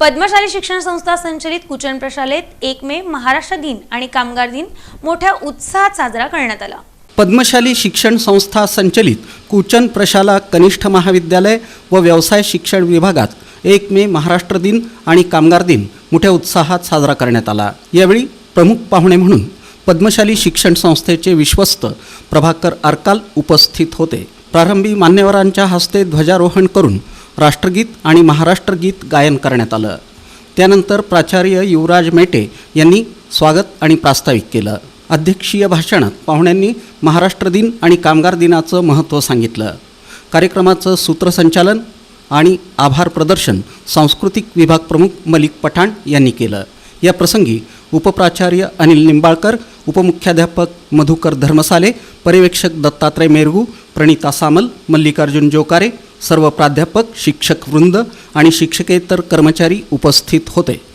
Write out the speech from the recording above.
पद्मशाली शिक्षण संस्था संचलित कुचन प्रशालेत एक मे महाराष्ट्र दिन आणि कामगार दिन मोठ्या उत्साहात साजरा करण्यात आला. पद्मशाली शिक्षण संस्था संचलित कुचन प्रशाला कनिष्ठ महाविद्यालय व व्यवसाय शिक्षण विभागात एक मे महाराष्ट्र दिन आणि कामगार दिन मोठ्या उत्साहात साजरा करण्यात आला. यावेळी प्रमुख पाहुणे म्हणून पद्मशाली शिक्षण संस्थेचे विश्वस्त प्रभाकर अरकाल उपस्थित होते. प्रारंभी मान्यवरांच्या हस्ते ध्वजारोहण करून राष्ट्रगीत आणि महाराष्ट्र गीत गायन करण्यात आलं. त्यानंतर प्राचार्य युवराज मेटे यांनी स्वागत आणि प्रास्ताविक केलं. अध्यक्षीय भाषणात पाहुण्यांनी महाराष्ट्र दिन आणि कामगार दिनाचं महत्त्व सांगितलं. कार्यक्रमाचं सूत्रसंचालन आणि आभार प्रदर्शन सांस्कृतिक विभाग प्रमुख मलिक पठाण यांनी केलं. या प्रसंगी उपप्राचार्य अनिल निंबाळकर उपमुख्याध्यापक मधुकर धर्मसाले पर्यवेक्षक दत्तात्रय मेरगू प्रणिता सामल मल्लिकार्जुन जोकारे सर्व प्राध्यापक शिक्षक वृंद आणि शिक्षकेतर कर्मचारी उपस्थित होते.